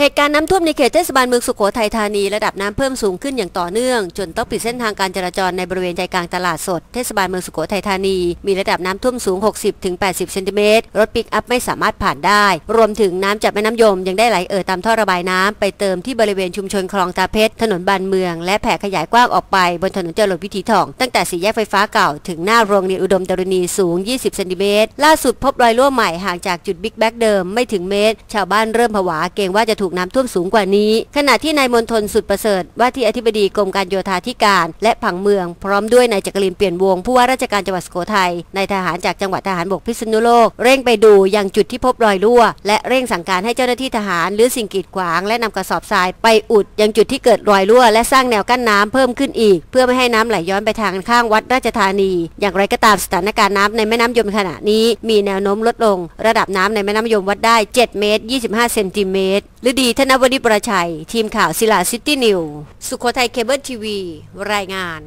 เหตุการณ์น้ำท่วมในเขตเทศบาลเมืองสุโขทัยธานีระดับน้ำเพิ่มสูงขึ้นอย่างต่อเนื่อง จนต้องปิดเส้นทางการจราจรในบริเวณใจกลางตลาดสดเทศบาลเมืองสุโขทัยธานี มีระดับน้ำท่วมสูง 60-80 เซนติเมตรรถปิกอัพไม่สามารถผ่านได้ รวมถึงน้ำจากแม่น้ำยมยังได้ไหลเอ่อตามท่อระบายน้ำไปเติมที่บริเวณชุมชนคลองตาเพชรถนนบานเมือง และแผ่ขยายกว้างออกไปบนถนนเจริญวิถีทอง ตั้งแต่สี่แยกไฟฟ้าเก่าถึงหน้าโรงเรียนอุดมดรณีสูง 20 เซนติเมตรล่าสุดพบรอยรั่วใหม่ห่างจากจุดบิ๊กแบ็กเดิมไม่ถึงเมตร ชาวบ้านเริ่มผวาเกรงว่าจะถูกน้ำท่วมสูงกว่านี้ ขณะที่นายมนทนสุดประเสริฐ ว่าที่อธิบดีกรมการโยธาธิการ และผังเมือง พร้อมด้วยนายจักรินเปลี่ยนวงผู้ว่าราชการจังหวัดสุโขทัยนายทหารจากจังหวัดทหารบกพิษณุโลก เร่งไปดูยังจุดที่พบรอยรั่ว และเร่งสั่งการให้เจ้าหน้าที่ทหาร หรือสิ่งกีดขวาง และนำกระสอบทรายไปอุดยังจุดที่เกิดรอยรั่ว และสร้างแนวกั้นน้ำเพิ่มขึ้นอีก เพื่อไม่ให้น้ำไหลย้อนไปทางข้างวัดราชธานี อย่างไรก็ตามสถานการณ์น้ำในแม่น้ำยมขณะนี้ มีแนวโน้มลดลง ระดับน้ำในแม่น้ำยมวัดได้ 7 เมตร 25 เซนติเมตรฤดี ธนวดีประชัย ทีมข่าวศิลาซิตี้นิว สุโขทัยเคเบิลทีวี รายงาน